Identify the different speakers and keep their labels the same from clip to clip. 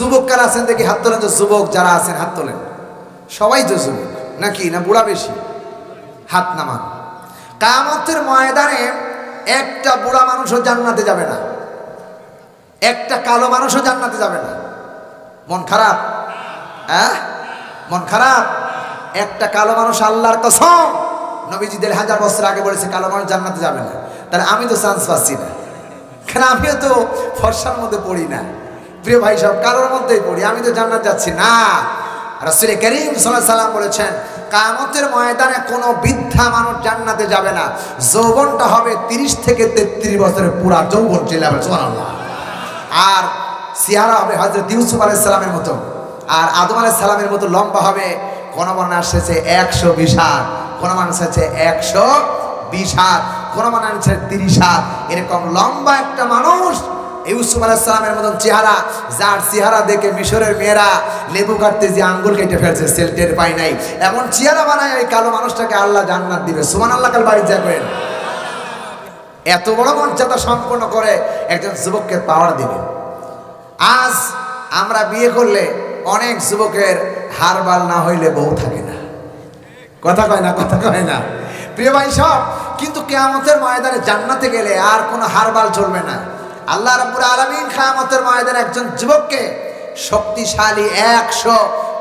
Speaker 1: যুবক কারা আছেন দেখি? হাত তোলেন তো যুবক যারা আছেন, হাত তোলেন। সবাই তো যুবক, নাকি? না বুড়া বেশি? হাত নামান। কামতের ময়দানে একটা বুড়া মানুষও জান্নাতে যাবে না। একটা কালো মানুষও জান্নাতে যাবে না। মন খারাপ? হ্যাঁ মন খারাপ? একটা কালো মানুষ আল্লাহর কসম নবীজি দেড় হাজার বছর আগে বলেছে, কালো মানুষ জান্নাতে যাবে না। তাহলে আমি তো চান্স পাচ্ছি না। কেন আমিও তো ফর্সার মধ্যে পড়ি না? প্রিয় ভাই সব কারোর মধ্যেই পড়ি, আমি তো জান্নাত যাচ্ছি। না রসুল করিম সাল্লাহ সাল্লাম বলেছেন কামতের ময়দানে কোনো বৃদ্ধা মানুষ জান্নাতে যাবে না। যৌবনটা হবে তিরিশ থেকে তেত্রিশ বছরের পুরা যৌবন চলে যাবে। আর সিয়ারা হবে হজরত ইউসুফ আলাইসালামের মতো, আর আদম আলাইসালামের মতো লম্বা হবে, কোন মানে আসছে একশো বিশ হাত, কোন মানুষ আছে একশো বিশ হাত, কোন আছে তিরিশ হাত। এরকম লম্বা একটা মানুষ ইউসুফ আলাইসালামের মতন চেহারা, যার চেহারা দেখে মিশরের মেয়েরা লেবু কাটতে যে আঙ্গুল কেটে ফেলছে, সেল টের পাই নাই। এমন চেহারা বানায় ওই কালো মানুষটাকে আল্লাহ জান্নাত দিবে। সুমান আল্লাহ কাল বাড়ি যাবেন এত বড় মর্যাদা সম্পন্ন করে একজন যুবককে পাওয়ার দিবে। আজ আমরা বিয়ে করলে অনেক যুবকের হারবাল না হইলে বউ থাকে না। কথা কয় না, কথা কয় না। প্রিয় ভাই সব, কিন্তু কেয়ামতের ময়দানে জান্নাতে গেলে আর কোনো হারবাল চলবে না। আল্লাহ রাব্বুল আলামিন কেয়ামতের ময়দানে একজন যুবককে শক্তিশালী একশো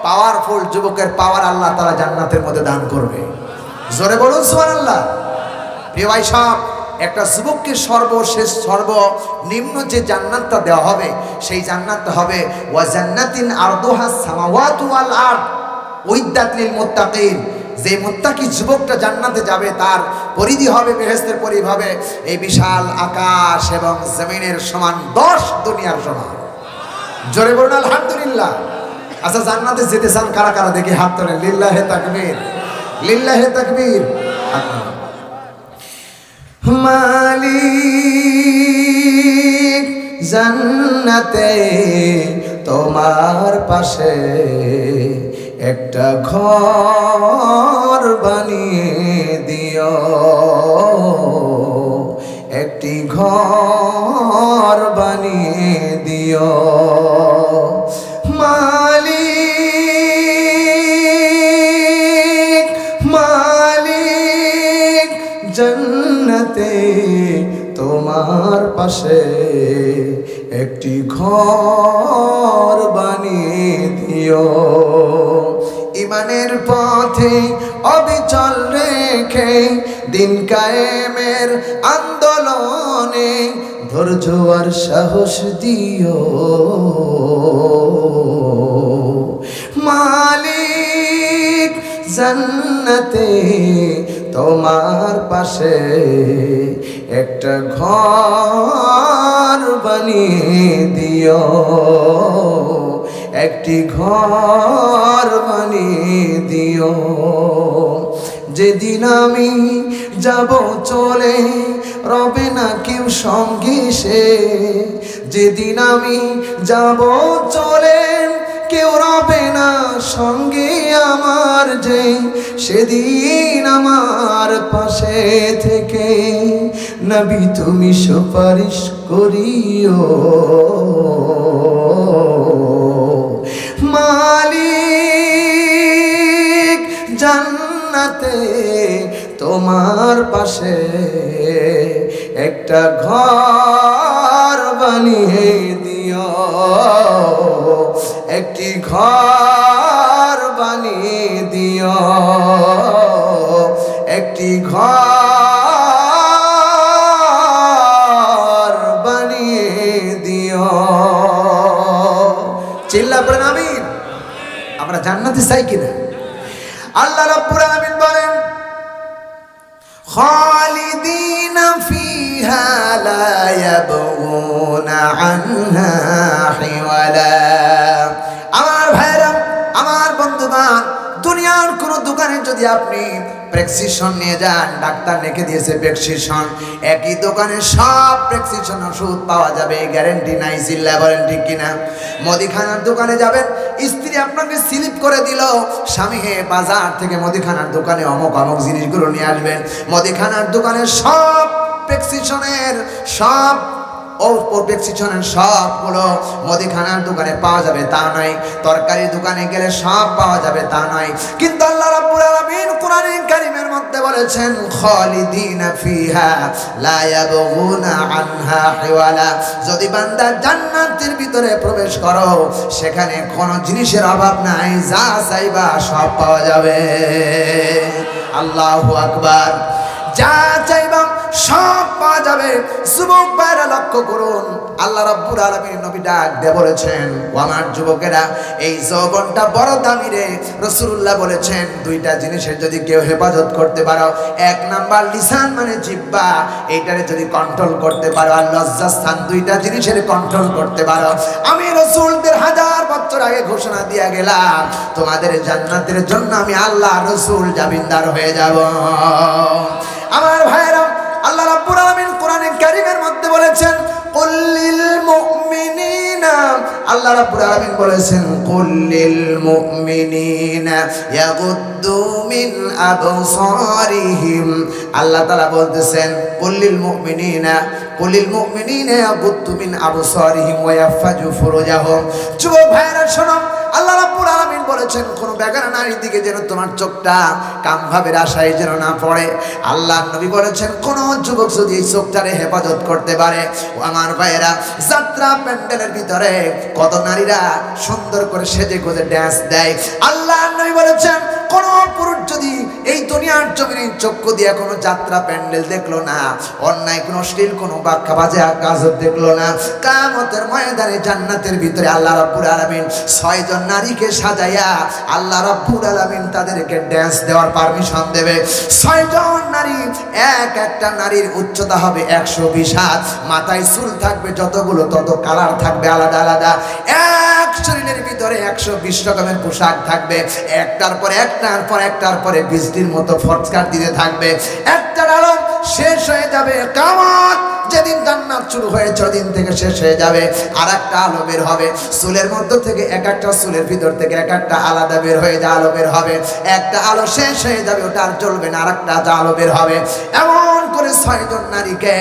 Speaker 1: পাওয়ারফুল যুবকের পাওয়ার আল্লাহ তারা জান্নাতের মধ্যে দান করবে। জোরে বলুন, সুবহানাল্লাহ। প্রিয় ভাই সব, একটা যুবককে সর্বশেষ, সর্বনিম্ন যে জান্নাতটা দেওয়া হবে, সেই জান্নাতটা হবে, ওয়া জান্নাতিন আরদুহা সামাওয়াতু ওয়াল আরদ, উইদ্দাত লিল মুত্তাকিন। যে মুত্তাকি যুবকটা জান্নাতে যাবে, তার পরিধি হবে বেহেস্তের পরিধি হবে এই বিশাল আকাশ এবং জমিনের সমান দশ দুনিয়ার সমান। জোরে বলুন, আলহামদুলিল্লাহ। আচ্ছা জান্নাতে যেতে চান কারা কারা? দেখি হাত তোলেন লিল্লাহে তাকবীর লিল্লাহে তাকবীর। হাত তোলেন। মালিক জান্নাতে তোমার পাশে। একটা ঘর বানিয়ে দিও। একটি ঘর বানিয়ে দিও। মালিক মালিক, জন্নতে তোমার পাশে একটি ঘর বানিয়ে দিও। ইমানের পথে অবিচল রেখে দিন কায়েমের আন্দোলনে ধৈর্য আর সাহস দিও। মালিক জান্নাতে তোমার পাশে একটা ঘর বানিয়ে দিও। একটি ঘর বানিয়ে দিও। যেদিন আমি যাব চলে, রবে না কেউ সঙ্গে সে। যেদিন আমি যাব চলে, কেউ রবে না সঙ্গে আমার যে। সেদিন আমার পাশে থেকে নবী তুমি সুপারিশ করিও। তোমার পাশে একটা ঘর যান, ডাক্তার লিখে দিয়েছে প্রেসক্রিপশন একই দোকানে সব প্রেসক্রিপশন ওষুধ পাওয়া যাবে গ্যারেন্টি নাই চিল্লা বলেন কিনা। মুদিখানার দোকানে যাবেন, স্ত্রী আপনাকে স্লিপ করে দিল। স্বামী হে, বাজার থেকে মুদিখানার দোকানে অমুক অমুক জিনিসগুলো নিয়ে আসবেন। মদিখানার দোকানে সব প্রেসক্রিপশনের সব সবগুলো দোকানে পাওয়া যাবে তা নয়। তরকারির দোকানে গেলে সব পাওয়া যাবে তা আল্লাহ কারীমের মধ্যে বলেছেন আনহা যদি বান্দা জান্নাতের ভিতরে প্রবেশ করো, সেখানে কোনো জিনিসের অভাব নাই, যা চাইবা সব পাওয়া যাবে। আল্লাহু আকবার। যা চাইবা সব পাওয়া যাবে। যুবক ভাইরা লক্ষ্য করুন, আল্লাহ রাব্বুল আলামিন নবী ডাক দিয়ে বলেছেন, ও আমার যুবকেরা, এই যৌবনটা বড় দামি রে। রাসূলুল্লাহ বলেছেন, দুইটা জিনিসের যদি কেউ হেফাজত করতে পারো, এক নাম্বার লিসান মানে জিব্বা, এইটারে যদি কন্ট্রোল করতে পারো আর লজ্জাস্থান, দুইটা জিনিসের কন্ট্রোল করতে পারো। আমি রসুলদের হাজার বছর আগে ঘোষণা দিয়া গেলাম, তোমাদের জান্নাতের জন্য আমি আল্লাহ রসুল জামিনদার হয়ে যাব। আমার ভাইরা বলেছেন কুল্লিল মুমিনিনা। আল্লাহ রাব্বুল আলামিন বলেছেন কুল্লিল মুমিনিনা ইয়াগুদ্দু মিন আবসারিহিম। আল্লাহ তাআলা বলতেছেন কুল্লিল মুমিনিনা। কুল্লিল মুমিনিনা ইয়াগুদ্দু মিন আবসারিহিম ওয়া ইয়াফাজু ফুরুজাহুম। যুবক ভাইরা শোনো, আল্লাহ আলামিন বলেছেন, কোনো বেগানা নারীর দিকে যেন তোমার চোখটা কামভাবের আশায় যেন না পড়ে। আল্লাহ নবী বলেছেন, কোনো যুবক যদি এই চোখটারে হেফাজত করতে পারে আমার ভাইয়েরা, যাত্রা প্যান্ডেলের ভিতরে কত নারীরা সুন্দর করে সেজে গোজে ড্যান্স দেয়। আল্লাহ নবী বলেছেন কোন পুরুষ যদি এই দুনিয়ার জমির চক্ষু দিয়ে কোনো যাত্রা প্যান্ডেল দেখল না, অন্যায়, কোনো অশ্লীল, কোনো বাক্যা বাজে কাজ দেখল না, কামতের ময়দানে জান্নাতের ভিতরে আল্লাহ রাব্বুল আলামিন ছয়জন নারীকে সাজাইয়া আল্লাহ রাব্বুল আলামিন তাদেরকে ড্যান্স দেওয়ার পারমিশন দেবে। ছয়জন নারী, এক একটা নারীর উচ্চতা হবে একশো বিশ হাত। মাথায় চুল থাকবে যতগুলো, তত কালার থাকবে আলাদা আলাদা। এক শরীরের ভিতরে একশো বিশ রকমের পোশাক থাকবে। একটার পর একটার পর একটার পরে বৃষ্টির মতো ফটকার দিতে থাকবে। একটা আলম শেষ হয়ে যাবে। কামাত! যেদিন জান্নাত শুরু হয়েছে ওদিন থেকে শেষ হয়ে যাবে আর একটা আলো বের হবে। চুলের মধ্য থেকে এক একটা চুলের ভিতর থেকে এক একটা আলাদা বের হয়ে যা আলো বের হবে। একটা আলো শেষ হয়ে যাবে, ওটা আর চলবে না আর একটা আলো বের হবে। এমন করে ছয়জন নারীকে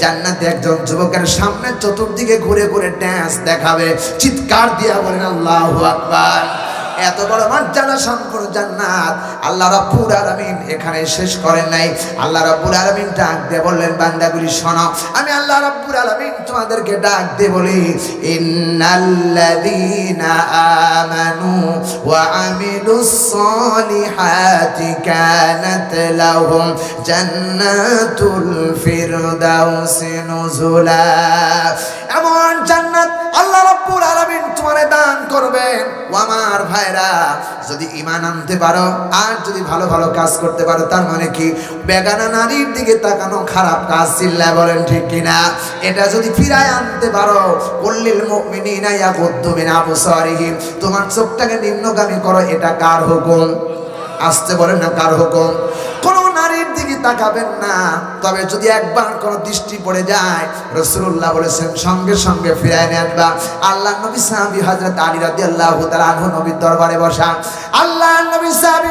Speaker 1: জান্নাতে একজন যুবকের সামনে চতুর্দিকে ঘুরে ঘুরে ড্যান্স দেখাবে। চিৎকার দিয়া বলেন, আল্লাহু আকবার। এত বড় মর্যাদা সম্পূর্ণ জান্নাত। আল্লাহ রাব্বুল আলামিন এখানে শেষ করেন নাই। আল্লাহ রাব্বুল আলামিন ডাক দিয়ে বললেন, বান্দাগুলি, শোনো, আমি আল্লাহ রাব্বুল আলামিন তোমাদেরকে ডাক দিয়ে বলি, ইন্নাল্লাযীনা আমানু ওয়া আমিলুস সলিহাতি কানাত লাহুম জান্নাতুল ফিরদাউসি নুজুলা। এমন জান্নাত আল্লাহ রাব্বুল আলামিন তোমারে দান করবেন। ও আমার ভাইরা, যদি ইমান আনতে পারো, আর যদি ভালো ভালো কাজ করতে পারো, তার মানে কি? বেগানা নারীর দিকে তাকানো খারাপ কাজ চিল্লা বলেন ঠিক কিনা? এটা যদি ফিরায় আনতে পারো, কুল্লিল মুমিনিনা ইয়াগুদ্দু মিন আবসারিহিম। তোমার চোখটাকে নিম্নগামী করো, এটা কার হুকুম? আসতে বলেন না কার হুকুম? কোন নারীর দিকে তাকাবেন না। তবে যদি একবার কোনো দৃষ্টি পড়ে যায় রসুল্লাহ বলেছেন, সঙ্গে সঙ্গে ফিরায় নেন বা আল্লাহ নবী সাহাবি হজরত আলী রাদি আল্লাহ নবীর দরবারে বসা। আল্লাহ নবী সাহাবি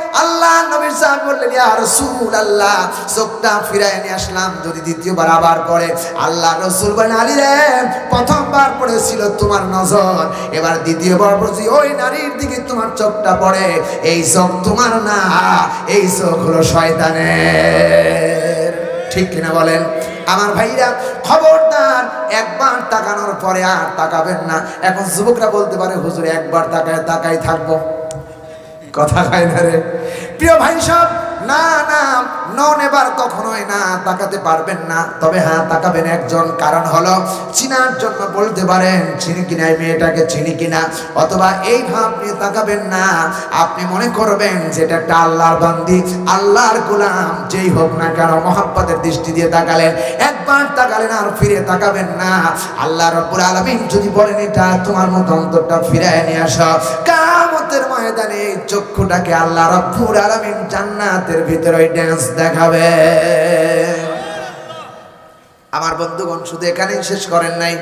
Speaker 1: আল্লাহ নবীর সাহেব বললেন, ইয়া রাসূল আল্লাহ চোখটা ফিরায় নিয়ে আসলাম, যদি দ্বিতীয়বার আবার পড়ে। আল্লাহ রসুল বলেন, আলী রে, প্রথমবার পড়েছিল তোমার নজর। এবার দ্বিতীয়বার পড়ছি, ওই নারীর দিকে তোমার চোখটা পড়ে। এই চোখ তোমার না, এই চোখ হলো শয়তানের। ঠিক কিনা বলেন? আমার ভাইরা, খবরদার, একবার তাকানোর পরে আর তাকাবেন না। এখন যুবকরা বলতে পারে, হুজুর, একবার তাকায় তাকাই থাকব। কথা খায় না রে। প্রিয় ভাই সব না না নন এবার কখনোই না, তাকাতে পারবেন না। তবে হ্যাঁ তাকাবেন একজন। কারণ হলো, চিনার জন্য বলতে পারেন, চিনি কিনা এই মেয়েটাকে, চিনি কিনা? অথবা, এই ভাব নিয়ে তাকাবেন না। আপনি মনে করবেন যেটা একটা আল্লাহর বান্দি, আল্লাহর গোলাম, যেই হোক না কেন মহাব্বতের দৃষ্টি দিয়ে তাকালেন। একবার তাকালেন আর ফিরে তাকাবেন না। আল্লাহ রব্বুল আলামিন যদি বলেন, এটা তোমার মতো অন্তরটা ফিরায় নিয়ে আসো। কামত কামতের ময়দানে চক্ষুটাকে আল্লাহ রব্বুল আলামিন জান্নাতের ভিতরে ওই ড্যান্স দেখাবে। আমার বন্ধুগণ, শুধু এখানেই শেষ করেন নাই।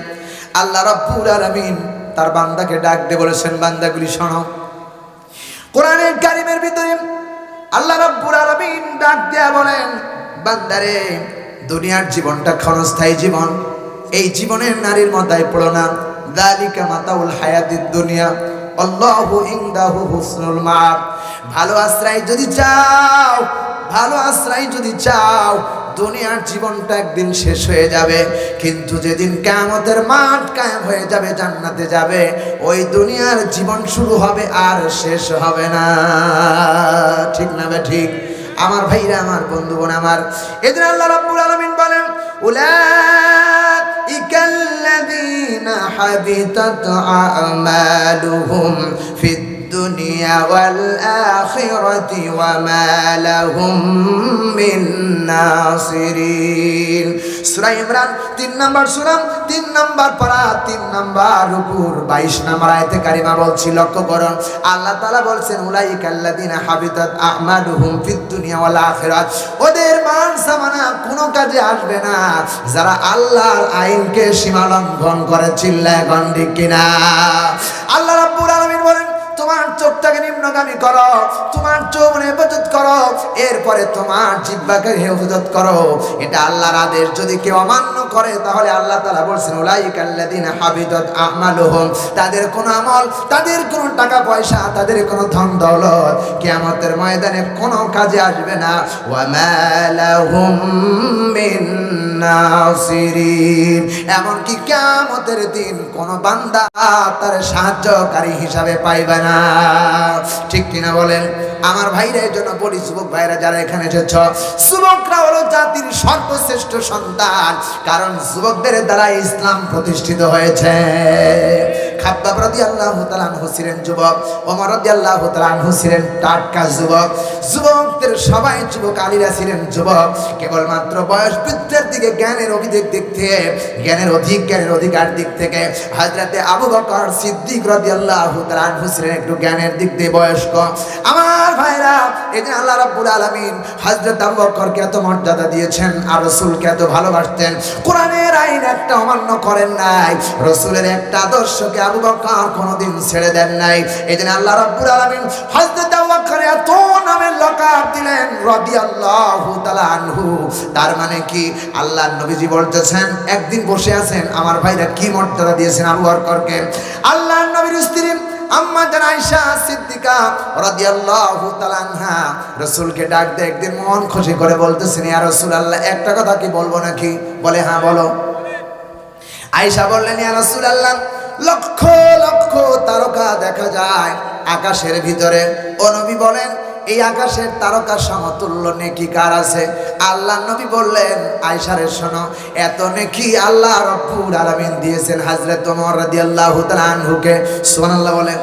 Speaker 1: আল্লাহ রব্বুল আলামিন তার বান্দাকে ডাক দিয়ে বলেছেন, বান্দাগুলি শোনো। কোরআনের কারিমের ভিতরে আল্লাহ রব্বুল আলামিন ডাক দেয়া বলেন, বান্দারে, দুনিয়ার জীবনটা ক্ষণস্থায়ী জীবন। এই জীবনের নারীর মাথায় পড়ো না। দালিকা মাতাউল হায়াতিদ দুনিয়া, আল্লাহু ইনদাহু হুসনুল মাআব ভালো আশ্রয় যদি চাও ভালো আশ্রয় যদি চাও, দুনিয়ার জীবনটা একদিন শেষ হয়ে যাবে। কিন্তু যেদিন কামতের মাঠ কায়েম হয়ে যাবে, জান্নাতে যাবে, ওই দুনিয়ার জীবন শুরু হবে আর শেষ হবে না। ঠিক না বে ঠিক? আমার ভাইরা, আমার বন্ধু বোন আমার। এদিন আল্লাহ রাব্বুল আলামিন বলেন, উলাইকাল্লাযীনা হাবিতাত আমালুহুম ফিদ الدنيا والآخرة وما لهم من নাসিরিন সূরা ইমরান 3 নাম্বার সূরা 3 নাম্বার পারা 3 নাম্বার উপর 22 নাম্বার আয়াতে কারিমা বলছি লক্ষ্য করুন আল্লাহ তাআলা বলছেন উলাইকাল্লাযিনা হাবিতাত আমালুহুম ফিদ দুনিয়া ওয়াল আখিরাত ওদের মান সামানা কোনো কাজে আসবে না যারা আল্লাহর আইনকে সীমা লঙ্ঘন করে চিল্লায় গন্ডি কিনা নিম্নগামী করো, তোমার চোখ হেফাজত করো, এরপরে তোমার জিব্বাকে হেফাজত করো। এটা আল্লাহর আদেশ, যদি কেউ অমান্য করে, তাহলে আল্লাহ তাআলা বলছেন উলাইকাল্লাযিন হাবিদাত আমালুহুম। তাদের কোনো আমল, তাদের কোনো টাকা পয়সা, তাদের কোনো ধন দৌলত কিয়ামতের ময়দানে কোনো কাজে আসবে না। ওয়া মালাহুম মিন নাসিরিন। এমনকি কিয়ামতের দিন কোন বান্দা তার সাহায্যকারী হিসাবে পাইবে না। ঠিক কিনা বলেন? আমার ভাইরা জন্য বলি, যুবক ভাইরা যারা এখানে এসেছ, যুবকরা হলো জাতির সর্বশ্রেষ্ঠ সন্তান, কারণ যুবকদের দ্বারা ইসলাম প্রতিষ্ঠিত হয়েছে। আনহু ছিলেন যুবক, ওমর আনহু ছিলেন টাটকা যুবক। যুবকদের সবাই যুবক আলীরা ছিলেন যুবক। কেবলমাত্র বয়স বৃদ্ধের দিকে জ্ঞানের অভিযোগ দিক থেকে জ্ঞানের অধিক, জ্ঞানের অধিকার দিক থেকে হাজরাতে আবু বকর সিদ্দিক রাদিয়াল্লাহু তাআলা আনহু ছিলেন একটু জ্ঞানের দিক দিয়ে বয়স্ক। আমার ভাইরা, এই যে আল্লাহ রাব্বুল আলামিন হযরত আবু বকরকে এত মর্যাদা দিয়েছেন আর রাসূলকে এত ভালোবাসতেন, কোরআনের আইন একটা অমান্য করেন নাই। রাসূলের একটা আদর্শকে আবু বকর কোনোদিন ছেড়ে দেন নাই। এই জন্য আল্লাহ রাব্বুল আলামিন হযরত আবু বকর এত নামের লকাব দিলেন রাদিয়াল্লাহু তাআলা আনহু। তার মানে কি? আল্লাহ নবীজি বলতেছেন, একদিন বসে আছেন, আমার ভাইরা কি মর্যাদা দিয়েছেন আবু বকরকে? আল্লাহর নবীর স্ত্রী আম্মা ডাক মন খুশি করে বলতেছেন একটা কথা কি বলব নাকি? বলে হ্যাঁ বলো। আয়েশা বললেন লক্ষ লক্ষ তারকা দেখা যায় আকাশের ভিতরে। ও নবী বলেন এই আকাশের তারকার সমতুল্য নেকি কার আছে। আল্লাহ নবী বললেন আয়সারে শোনো, এত নেকি আল্লাহ রব্বুল আলামিন দিয়েছেন হযরত ওমর রাদিয়াল্লাহু তাআলা আনহুকে। সুবহানাল্লাহ বলেন,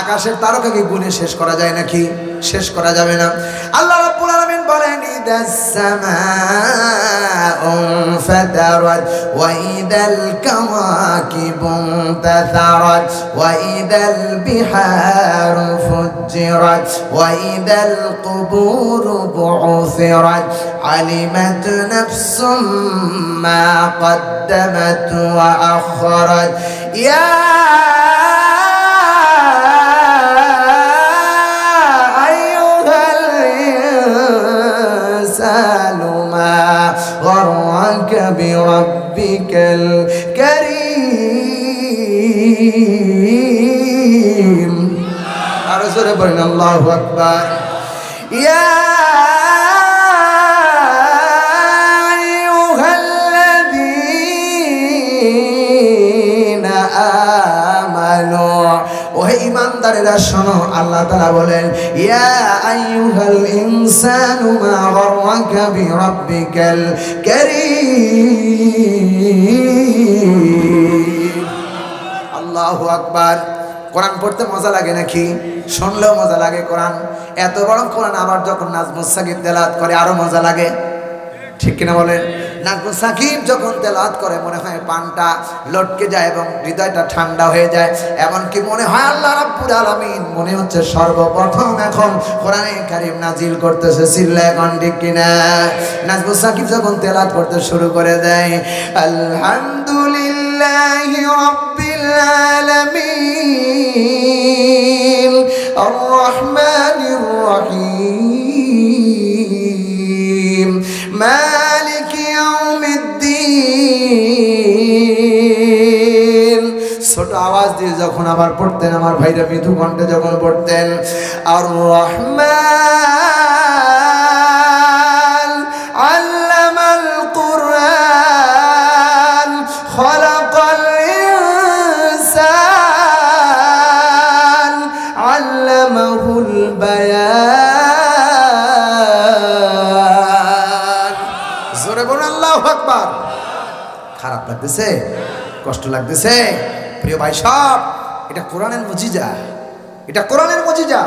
Speaker 1: আকাশের তারকাকে গুণে শেষ করা যায় নাকি? শেষ করা যাবে না। আল্লাহ রাব্বুল وإذا السماء انفدرت وإذا الكواكب انتثرت وإذا البحار فجرت وإذا القبور بعثرت علمت نفس ما قدمت وأخرت. يا غرك بربك الكريم أرسل بين الله أكبر يا ইমানদারেরা শোনো, আল্লাহ তাআলা বলেন, ইয়া ইনসানু মা আকবার। কোরআন পড়তে মজা লাগে নাকি? শুনলেও মজা লাগে কোরআন। এত বড় কোরআন আবার যখন নাজমুস তেলাওয়াত করে, আরও মজা লাগে। ঠিক কিনা বলেন? নাজমুল সাকিব যখন তেলাওয়াত করে, মনে হয় পানটা লটকে যায় এবং হৃদয়টা ঠান্ডা হয়ে যায়। এমনকি মনে হয় আল্লাহ রাব্বুল আলামিন, মনে হচ্ছে সর্বপ্রথম এখন কোরআনে কারীম নাজিল করতেছে সিল্লা এখন কিনা? নাজমুল সাকিব যখন তেলাওয়াত করতে শুরু করে দেয়, আলহামদুলিল্লাহি রাব্বিল আলামিন আর রহমানির রহিম ইয়াউমিদ্দিন ছোট আওয়াজ দিয়ে যখন আবার পড়তেন আমার ভাইরা মৃদু কণ্ঠে যখন পড়তেন আর রহমান লাগতেছে? কষ্ট লাগতেছে? প্রিয় ভাই সব, এটা কোরআনের মজিজা। এটা কোরআনের মজিজা।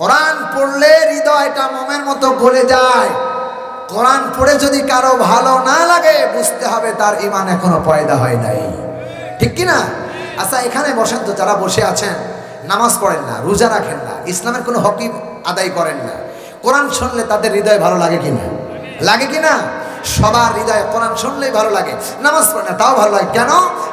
Speaker 1: কোরআন পড়লে হৃদয়টা মোমের মতো গলে যায়। কোরআন পড়ে যদি কারও ভালো না লাগে, বুঝতে হবে তার ইমান এখনও পয়দা হয় নাই। ঠিক কি না? আচ্ছা এখানে বসেন তো, যারা বসে আছেন, নামাজ পড়েন না, রোজা রাখেন না, ইসলামের কোনো হকি আদায় করেন না। কোরআন শুনলে তাদের হৃদয় ভালো লাগে কিনা লাগে কিনা সবার হৃদয়ে কোরআন শুনলেই ভালো লাগে। নামাজ পড়ে না, তাও ভালো লাগে। কেন?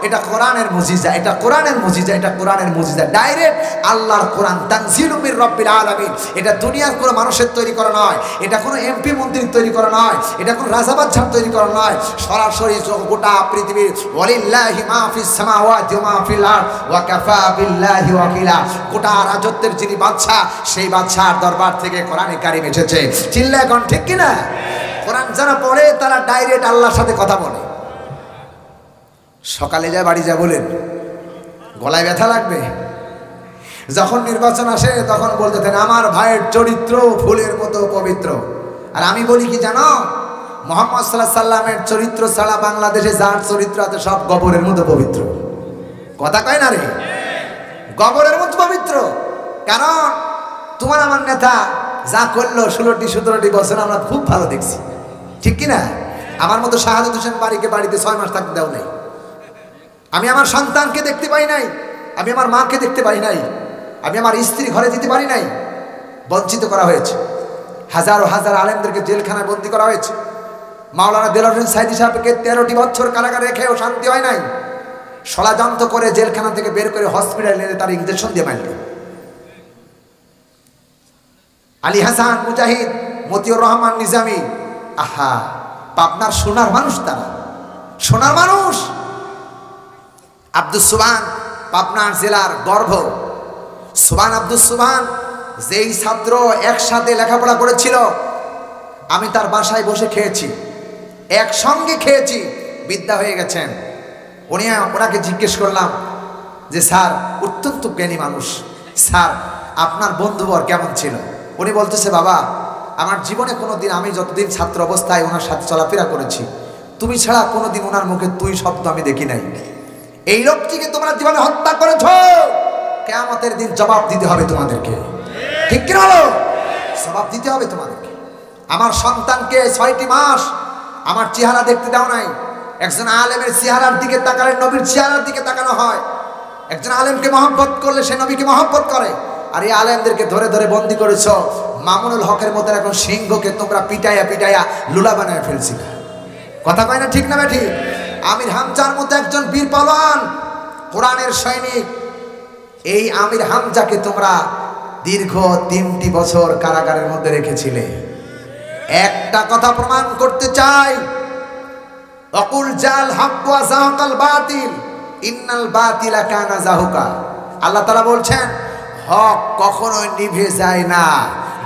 Speaker 1: এটা কোরআনের মুজিজা, এটা কোরআনের মুজিজা, এটা কোরআনের মুজিজা। ডাইরেক্ট আল্লাহর কোরআন তানজিলুমির রব্বিল আলামিন। এটা দুনিয়ার কোনো মানুষের তৈরি করা নয়। এটা কোনো এমপি মন্ত্রীর তৈরি করা নয়। এটা কোনো রাজাবাচ্চার তৈরি করা নয়। সরাসরি গোটা পৃথিবীর ওয়ালিল্লাহি মা ফিস ওয়া মা ফিল ওয়া কাফা বিল্লাহি ওয়াকিলা। গোটা রাজত্বের যিনি বাদশা সেই বাদশার দরবার থেকে কোরআনে কারিম এসেছে। চিল্লা এখন ঠিক কিনা? কোরআন যারা পড়ে, তারা ডাইরেক্ট আল্লাহর সাথে কথা বলে। সকালে যায় বাড়ি যা বলেন, গলায় ব্যথা লাগবে? যখন নির্বাচন আসে, তখন বলতেন আমার ভাইয়ের চরিত্র ফুলের মতো পবিত্র। আর আমি বলি কি জানো, মোহাম্মদ সাল্লাহ সাল্লামের চরিত্র ছাড়া বাংলাদেশে যার চরিত্র আছে, সব গবরের মতো পবিত্র। কথা কয় না রে? গবরের মতো পবিত্র। কারণ, তোমার আমার নেতা যা করল, ষোলোটি সতেরোটি বছর আমরা খুব ভালো দেখছি। ঠিক কি না আমার মতো শাহাদুত হোসেন বাড়িকে বাড়িতে ছয় মাস থাকতে দেও নাই। আমি আমার সন্তানকে দেখতে পাই নাই, আমি আমার মাকে দেখতে পাই নাই, আমি আমার স্ত্রী ঘরে যেতে পারি নাই, বঞ্চিত করা হয়েছে। হাজারো হাজার আলেমদেরকে জেলখানায় বন্দি করা হয়েছে। মাওলানা দেলাউদ্দিন সাইদি সাহেবকে তেরোটি বছর কারাগারে রেখেও শান্তি হয় নাই। ষড়যন্ত্র করে জেলখানা থেকে বের করে হসপিটালে এনে তার ইঞ্জেকশন দিয়ে মারল। আলী হাসান, মুজাহিদ, মতিউর রহমান, নিজামি আহা, পাবনার সোনার মানুষ তারা। সোনার মানুষ। আব্দুল সুবান পাবনার জেলার গর্ভ। সুবান আব্দুল সুবান যেই ছাত্র একসাথে লেখাপড়া করেছিল, আমি তার বাসায় বসে খেয়েছি। একসঙ্গে খেয়েছি, বিদ্যা হয়ে গেছেন। উনি ওনাকে জিজ্ঞেস করলাম যে, স্যার, অত্যন্ত জ্ঞানী মানুষ। স্যার, আপনার বন্ধুবর কেমন ছিল? উনি বলতেছে, বাবা আমার জীবনে কোনো দিন আমি যতদিন ছাত্র অবস্থায় ওনার সাথে চলাফেরা করেছি, তুমি ছাড়া কোনোদিন ওনার মুখে তুই শব্দ আমি দেখি নাই। এই লোকটিকে তোমরা জীবনে হত্যা করেছ, কেয়ামতের দিন জবাব দিতে হবে তোমাদেরকে। ঠিক কিনা জবাব দিতে হবে তোমাদেরকে। আমার সন্তানকে ছয়টি মাস আমার চেহারা দেখতে দাও নাই। একজন আলেমের চেহারার দিকে তাকালে নবীর চেহারার দিকে তাকানো হয়। একজন আলেমকে মহব্বত করলে সে নবীকে মহব্বত করে। আর এই আলেমদেরকে ধরে ধরে বন্দি করেছ। মামুনুল হকের মতো এখন সিংহকে তোমরা পিটাইয়া পিটাইয়া লুলা বানায় ফেলছিল কথা কয় না ঠিক না ঠিক আমির হামজার মতো একজন বীর পালন, কোরআনের সৈনিক। এই আমির হামজাকে তোমরা দীর্ঘ তিনটি বছর কারাগারের মধ্যে রেখেছিলে। একটা কথা প্রমাণ করতে চাই। অকুল জাল হাক্কু আজাহাকাল বাতিল, ইন্নাল বাতিলা কানা জাহুকা। আল্লাহ তাআলা বলছেন হক কখনোই নিভে যায় না,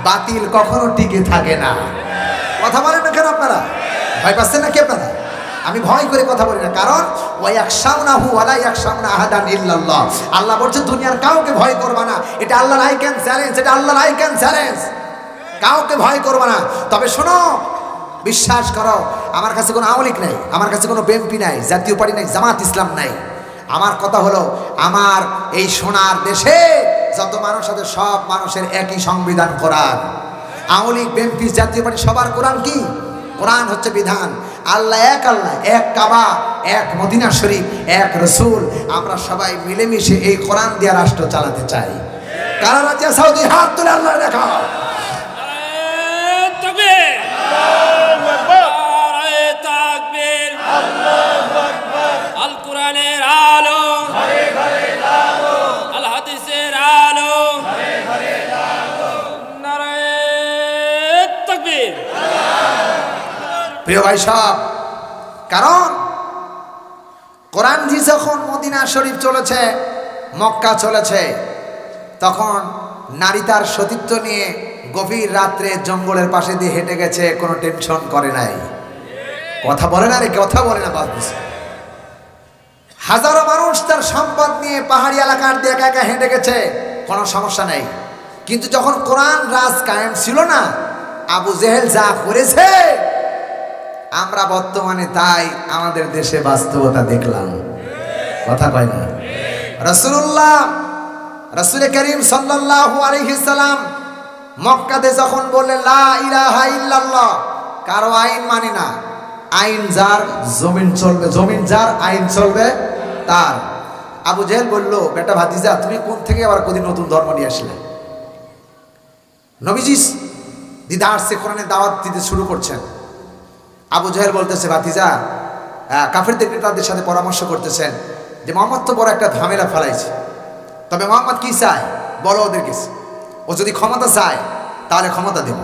Speaker 1: বাতিল কখনো টিকে থাকে না। কথা বলেন না কেন আপনারা? ভয় পাচ্ছেন নাকি আপনারা? আমি ভয় করে কথা বলি না, কারণ ওই একসামনাহু এক সামনা আহাদান ইল্লাল্লাহ। আল্লাহ বলছে, দুনিয়ার কাউকে ভয় করবা না। এটা আল্লাহর আই ক্যান চ্যালেঞ্জ এটা আল্লাহর আই ক্যান চ্যালেঞ্জ কাউকে ভয় করবা না। তবে শোনো, বিশ্বাস করো, আমার কাছে কোনো আওয়ালিক নাই, আমার কাছে কোনো বেম্পি নাই, জাতীয় পার্টি নাই, জামাত ইসলাম নাই। আমার কথা হলো, আমার এই সোনার দেশে যত মানুষ আছে, সব মানুষের একই সংবিধান, কোরআন। আওয়ালিক বেম্পি জাতীয় পার্টি, সবার কোরআন কি? কোরআন হচ্ছে বিধান। আল্লাহ এক আল্লাহ, এক কাবা, এক মদিনা শরীফ, এক রসুল। আমরা সবাই মিলেমিশে এই কোরআন দিয়া রাষ্ট্র চালাতে চাই। কারা রাজ্যে সৌদি হাত তুলে আল্লাহ দেখা।
Speaker 2: আল কোরআনের আল।
Speaker 1: প্রিয় ভাই সব কারণ কোরআন জি যখন মদিনা শরীফ চলেছে, মক্কা চলেছে, তখন নারী তার সতীত্ব নিয়ে গভীর রাত্রে জঙ্গলের পাশে দিয়ে হেঁটে গেছে, কোনো টেনশন করে নাই। কথা বলে না রে, কথা বলে না হাজারো মানুষ তার সম্পদ নিয়ে পাহাড়ি এলাকার দিয়ে একা একা হেঁটে গেছে, কোনো সমস্যা নেই। কিন্তু যখন কোরআন রাজ কায়েম ছিল না, আবু জেহেল যা করেছে আমরা বর্তমানে তাই আমাদের দেশে বাস্তবতা দেখলাম। কথা কয় না? রসুল্লাহ রসুল করিম সাল্লাম মক্কাতে যখন বললেন, লা কারও আইন মানে না। আইন যার, জমিন চলবে, জমিন যার, আইন চলবে তার। আবু জেহেল বলল, বেটা ভাতিজা, তুমি কোন থেকে আবার কদিন নতুন ধর্ম নিয়ে আসলে? নবীজি দিদা আসছে কোরআনে দাওয়াত দিতে শুরু করছেন। আবু জাহেল বলতেছে, ভাতিজা কাফেরদের নেতাদের সাথে পরামর্শ করতেছেন যে মোহাম্মদ তো বড় একটা ঝামেলা ফেলাইছে। তবে মোহাম্মদ কি চায়? বলো ওদের কিছু। ও যদি ক্ষমতা চায়, তাহলে ক্ষমতা দেব।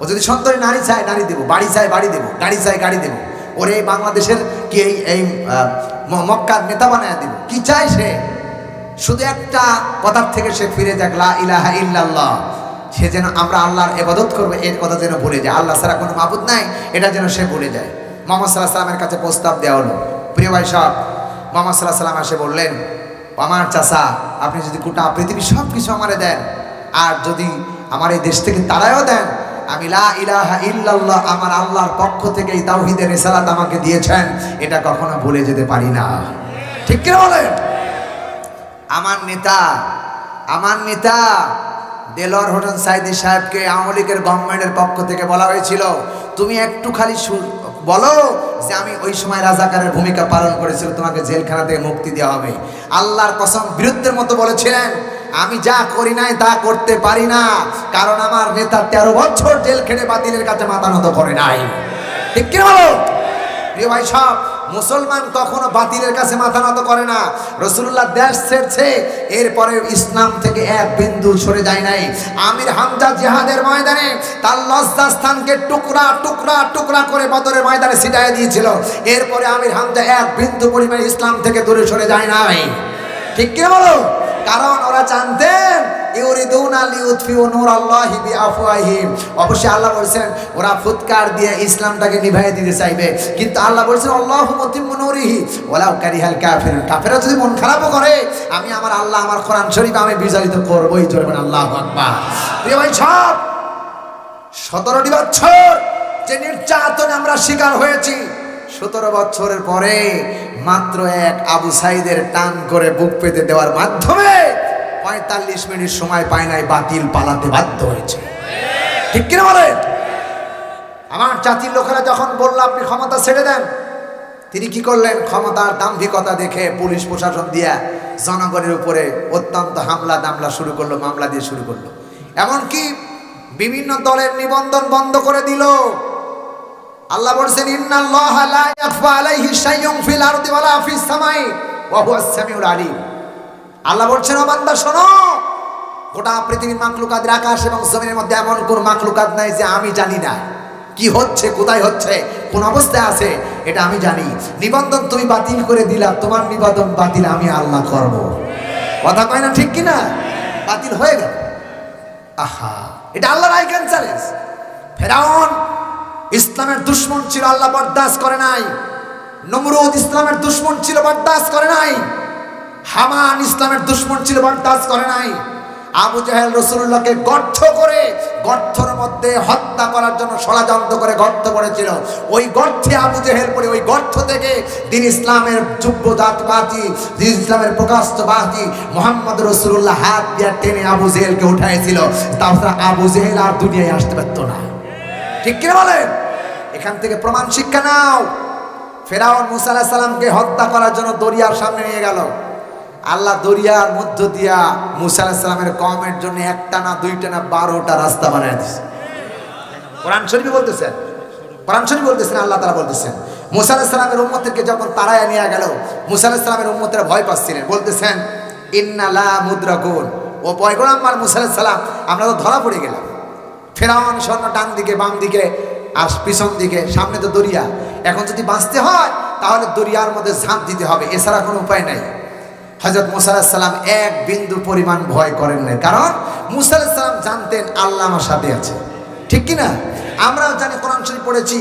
Speaker 1: ও যদি সন্তানী নারী চায়, নারী দেবো। বাড়ি চায়, বাড়ি দেবো। গাড়ি চায়, গাড়ি দেবো। ওরে এই বাংলাদেশের কি এই এই মক্কার নেতা বানায় দেব? কি চায় সে? শুধু একটা কথার থেকে সে ফিরে যাক, লা ইলাহা ইল্লাল্লাহ। সে যেন আমরা আল্লাহর এবাদত করব, এর কথা যেন ভুলে যায়। আল্লাহ সারা কোনো মাবুদ নাই, এটা যেন সে ভুলে যায়। মোহাম্মদ সাল্লাহ সাল্লামের কাছে প্রস্তাব দেওয়া হলো। প্রিয় ভাই সব মোহাম্মদ সাল্লাহ সাল্লাম এসে বললেন, আমার চাষা আপনি যদি গোটা পৃথিবী সব কিছু আমারে দেন, আর যদি আমার এই দেশ থেকে তারাও দেন, আমি লা ইলাহা ইল্লাল্লাহ আমার আল্লাহর পক্ষ থেকে এই তাওহীদের রিসালাত আমাকে দিয়েছেন, এটা কখনো ভুলে যেতে পারি না। ঠিক কিনা বলেন? আমার নেতা আমার নেতা দেলোয়ার হোসেন সাইদি সাহেবকে আওয়ামী লীগের গভর্নমেন্টের পক্ষ থেকে বলা হয়েছিল, তুমি একটু খালি বলো যে আমি ওই সময় রাজাকারের ভূমিকা পালন করেছিল, তোমাকে জেলখানা থেকে মুক্তি দেওয়া হবে। আল্লাহর কসম বিরুদ্ধের মতো বলেছিলেন, আমি যা করি নাই তা করতে পারি না, কারণ আমার নেতা তেরো বছর জেল খেটে বাতিলের কাছে মাথা নত করে নাই। ঠিক কিনা বলো? প্রিয় ভাই সব মুসলমান কখনো বাতিলের কাছে মাথা নত করে না। রসুল্লাহ দেশ ছেড়ছে, এরপরে ইসলাম থেকে এক বিন্দু সরে যায় নাই। আমির হামজা জিহাদের ময়দানে তার লজ্জা স্থানকে টুকরা টুকরা টুকরা করে বদরের ময়দানে ছিটাই দিয়েছিল। এরপরে আমির হামজা এক বিন্দু পরিমাণ ইসলাম থেকে দূরে সরে যায় নাই। ঠিক কি বলো? কারণ ওরা জানতেন আল্লাহ বলেছেন, ওরা ফুৎকার দিয়ে ইসলামটাকে নিভাইয়ে দিতে চাইবে। কিন্তু আল্লাহ বলেছেন মন খারাপও করে, আমি আমার আল্লাহ, আমার আমি আল্লাহু নির্যাতনে আমরা শিকার হয়েছি সতেরো বছরের পরে মাত্র এক আবু সাইদের টান করে বুক পেতে দেওয়ার মাধ্যমে পঁয়তাল্লিশ মিনিট সময় পায় নাই, বাতিল পালাতে বাধ্য হয়েছে। ঠিক কিনা বলেন আমার জাতির লোকেরা যখন বলল, আপনি ক্ষমতা ছেড়ে দেন, তিনি কি করলেন? ক্ষমতার দাম্ভিকতা দেখে পুলিশ প্রশাসন দিয়া জনগণের উপরে অত্যন্ত হামলা দামলা শুরু করল, মামলা দিয়ে শুরু করল। এমনকি বিভিন্ন দলের নিবন্ধন বন্ধ করে দিল। আল্লাহ বলছেন, ইন্নাল্লাহ লা ইয়াখফা আলাইহি শাইউন ফিল আরদি ওয়ালা ফিস সামাই ওয়া হুয়াস সামিউল আলিম। আল্লাহ বলছেন, ও বান্দা, শোনো, গোটা পৃথিবীর মাকলুকাত আকাশ এবং জমিনের মধ্যে এমন কোন মাকলুকাত নাই যে আমি জানি না। কি হচ্ছে, কোথায় হচ্ছে, কোন অবস্থায় আছে, এটা আমি জানি। নিবন্ধন তুমি বাতিল করে দিলা, তোমার নিবন্ধন বাতিল আমি আল্লাহ করব। কথা কয় না ঠিক কি না? বাতিল হয়ে গেল। আহা, এটা আল্লাহর আইকান চ্যালেঞ্জ ফেরাউন ইসলামের দুশ্মন ছিল আল্লাহ বরদাস্ত করে নাই। নমরুদ ইসলামের দুশ্মন ছিল বরদাস্ত করে নাই। হামান ইসলামের দুশ্মন ছিল বরদাস্ত করে নাই। আবু জাহেল রসুল্লাহকে গর্থ করে গর্থর মধ্যে হত্যা করার জন্য ষড়যন্ত্র করে গর্ত করেছিল ওই গর্থে আবু জেহেল পড়ে, ওই গর্ত থেকে দিন ইসলামের যোগ্য জাতবাদী দিন ইসলামের প্রকাশ প্রকাশবাদী মোহাম্মদ রসুল্লাহ হাত দিয়ে টেনে আবু জেহেলকে উঠাইছিল। তাছাড়া আবু জেহেল আর দুনিয়ায় আসতে পারতো না। ঠিক কিনা বলেন? এখান থেকে প্রমাণ শিক্ষা নাও। ফেরাউন মুসা আলাহিস সালামকে হত্যা করার জন্য দরিয়ার সামনে নিয়ে গেল। আল্লাহ দরিয়ার মধ্য দিয়া মুসা আলাহিস সালামের কমের জন্য একটা না দুইটা না বারোটা রাস্তা বানিয়ে দিচ্ছে কোরআন শরীফ বলতেছেন, কোরআন শরীফ বলতেছেন, আল্লাহ তারা বলতেছেন, মুসা আলাহিস সালামের উম্মতকে যখন তারায় নিয়ে গেল, মুসা আলাহিস সালামের উম্মতেরা ভয় পাচ্ছিলেন, বলতেছেন ইন্নালা মুদ্রাকুন। ও পয়গম্বর মুসা আলাহিস সালাম, আমরা তো ধরা পড়ে গেলাম। ফেরাউন স্বর্ণ ডান দিকে বাম দিকে আর পিছন দিকে, সামনে তো দরিয়া। এখন যদি বাঁচতে হয়, তাহলে দরিয়ার মধ্যে ঝাঁপ দিতে হবে। এছাড়া কোনো উপায় নাই। হজরত মুসাল্লাম এক বিন্দু পরিমাণ ভয় করেন না কারণ মুসাল্লাম জানতেন আল্লাহ আমার সাথে আছে। ঠিক কি না আমরাও জানি, কোরআন শরীফ পড়েছি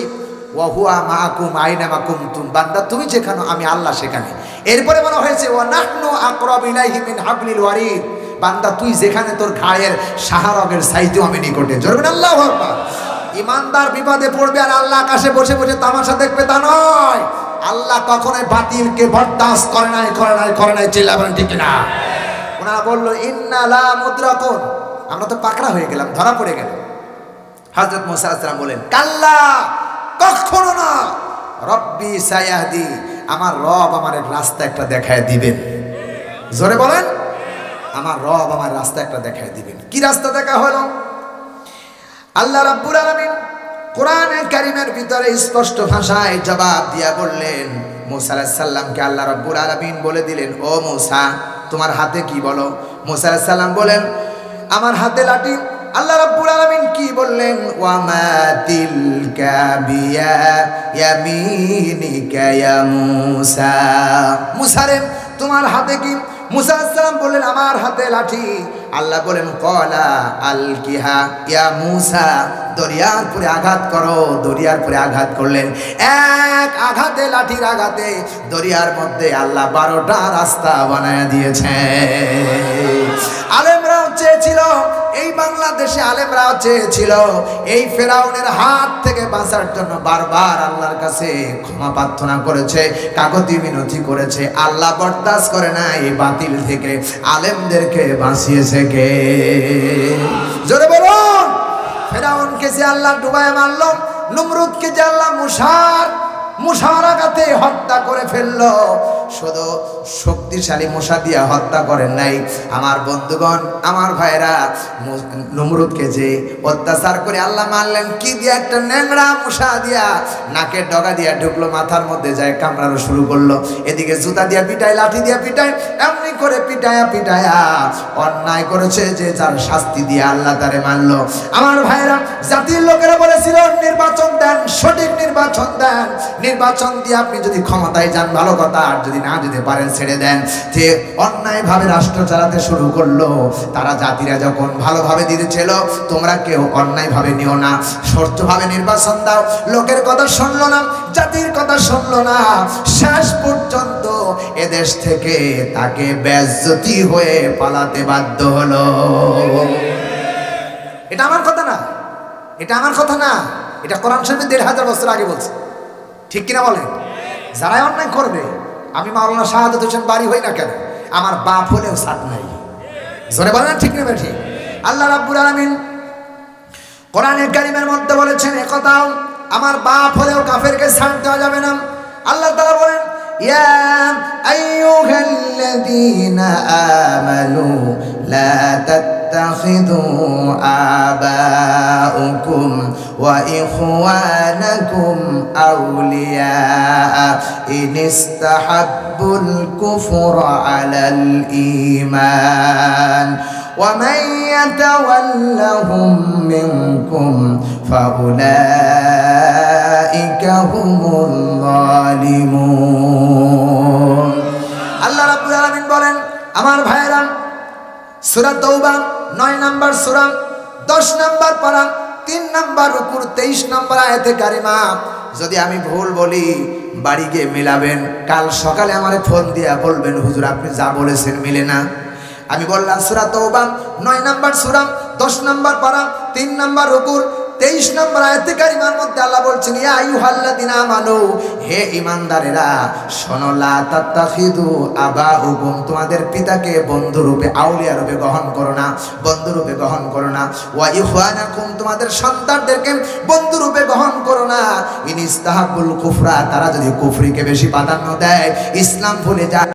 Speaker 1: ওয়াহুয়া মাহকুম আইনা মাকুম তুম বান্দা, তুমি যেখানে, আমি আল্লাহ সেখানে। এরপরে বলা হয়েছে, ওয়া নাহনু আকরাব হাবলিল ওয়ারিদ। বান্দা, তুই যেখানে তোর ঘায়ের সাহারগের সাইতেও আমি নিকটে। জরবেন আল্লাহ ইমানদার বিপদে পড়বে আর আল্লাহ আকাশে বসে বসে তামাশা দেখবে তা নয়। আল্লাহ কখনোই বাতিলকে বরদাস্ত করে নাই করে নাই করে নাই চিল্লাবেন ঠিক না ওনারা বলল ইন্নালা মুদ্রাকুন। আমরা তো পাকড়া হয়ে গেলাম, ধরা পড়ে গেলাম হজরত মুসা আসলাম বলেন, কাল্লা, কখনো না। রব্বি সায়াহদি, আমার রব আমার রাস্তা একটা দেখায় দিবেন। জোরে বলেন, আমার রব আমার রাস্তা একটা দেখায় দিবেন। কি রাস্তা দেখা হলো? আল্লাহ রাব্বুল আলামিন কোরআনে কারিমের ভিতরে স্পষ্ট ভাষায় জবাব দিয়া বললেন, মুসা আলাইহিস সালামকে আল্লাহ রাব্বুল আলামিন বলে দিলেন, ও মুসা, তোমার হাতে কি বলো? মুসা আলাইহিস সালাম বলেন, আমার হাতে লাঠি। আল্লাহ রাব্বুল আলামিন কি বললেন ওয়ামা তিলকা বিয়া ইয়ামিনিকা ইয়া মুসা। মুসা রে, তোমার হাতে কি? মুসা আলাইহিস সালাম বললেন, আমার হাতে লাঠি। আল্লাহ বলেন, কলা আল কিহা ইয়া মুসা, দরিয়ার পরে আঘাত করো। দরিয়ার পরে আঘাত করলেন। এক আঘাতে, লাঠির আঘাতে দরিয়ার মধ্যে আল্লাহ বারোটা রাস্তা বানায় দিয়েছে আলেমরাও চেয়েছিল, এই বাংলাদেশে আলেমরাও চেয়েছিল, এই ফেরাউনের হাত থেকে বাঁচার জন্য বারবার আল্লাহর কাছে ক্ষমা প্রার্থনা করেছে কাগতি মিনতি করেছে। আল্লাহ বরদাস্ত করে না এই বাতিল থেকে আলেমদেরকে বাঁচিয়েছে। কে জোরে বলুন। ফেরাউনকে যে আল্লাহ ডুবায় মারল নমরুদকে যে আল্লাহ মুসার মুসার আঘাতে হত্যা করে ফেলল। শুধু শক্তিশালী মশা দিয়া হত্যা করেন নাই। আমার বন্ধুগণ, আমার ভাইরা নমরুদকে যে অত্যাচার করে আল্লাহ মারলেন, কি দিয়া? একটা ন্যাংরা মশা দিয়া নাকের ডগা দিয়া ঢুকলো, মাথার মধ্যে যায় কামড়ানো শুরু করল। এদিকে জুতা দিয়া পিটায়, লাঠি দিয়া পিটায়, এমনি করে পিটায়া পিটায়া অন্যায় করেছে যে যার শাস্তি দিয়ে আল্লাহ তারে মানলো আমার ভাইরা জাতির লোকেরা বলেছিল, নির্বাচন দেন, সঠিক নির্বাচন দেন নির্বাচন দিয়ে আপনি যদি ক্ষমতায় যান, ভালো কথা। আর যদি না যেতে পারেন, ছেড়ে দেন। যে অন্যায়ভাবে রাষ্ট্র চালাতে শুরু করল, তারা জাতিরা যখন ভালোভাবে দিতেছিল, তোমরা কেউ অন্যায়ভাবে নিও না। সত্যভাবে নির্বাচন দাও। লোকের কথা শুনলো না, জাতির কথা শুনলো না। শেষ পর্যন্ত এদেশ থেকে তাকে বেজ্জতি হয়ে পালাতে বাধ্য হলো। এটা আমার কথা না। এটা আমার কথা না। এটা কোরআন শরীফে দেড় হাজার বছর আগে বলছে। ঠিক কিনা বলেন? যারাই অন্যায় করবে, আমি মাওলানা শাহাদত হোসেন বাড়ি হই না কেন? আমার বাপ হলেও সাথ নাই। জোরে বলেন ঠিক নেবে ঠিক। আল্লাহ রাব্বুল আলামিন কোরআনের কারিমের মধ্যে বলেছেন একথাও আমার বাপ হলেও কাফেরকে ছাড় দেওয়া যাবে না। আল্লাহ তাআলা বলেন, ইয়া আইয়ুহাল্লাযীনা আমানু লা তাত্তাখিযু আবাউকুম ওয়া ইখওয়ানাকুম আউলিয়া ইন ইস্তাহাব্বুল কুফরা আলাল ঈমান ومن يتولهم منكم فأولئك هم الظالمون আল্লাহ রাব্বুল আলামিন বলেন আমার ভাইরা সূরা তওবা 9 নাম্বার সুরাম দশ নাম্বার পারা, তিন নাম্বার রুকুর 23 নাম্বার আয়াতে কারিমা, যদি আমি ভুল বলি, বাড়ি গিয়ে মিলাবেন। কাল সকালে আমার ফোন দিয়া বলবেন, হুজুর আপনি যা বলেছেন মিলে না। আমি বললাম, সুরা তৌবা নয় নাম্বার সুরাম দশ নাম্বার পারা, তিন নাম্বার রুকুর তেইশ নম্বর আয়াতে কারিমার মধ্যে আল্লাহ বলছেন, ইয়া আইয়ুহাল্লাযিনা আমানু, হে ঈমানদারেরা, শোনো আবাউকুম, তোমাদের পিতাকে বন্ধু রূপে আউলিয়া রূপে গ্রহণ করো না বন্ধু রূপে গ্রহণ করো না। ওয়া তোমাদের সন্তানদেরকে বন্ধু রূপে গ্রহণ করো না। ইন ইস্তাহাবুল কুফরা, তারা যদি কুফরিকে বেশি প্রাধান্য দেয়, ইসলাম ভুলে যায়।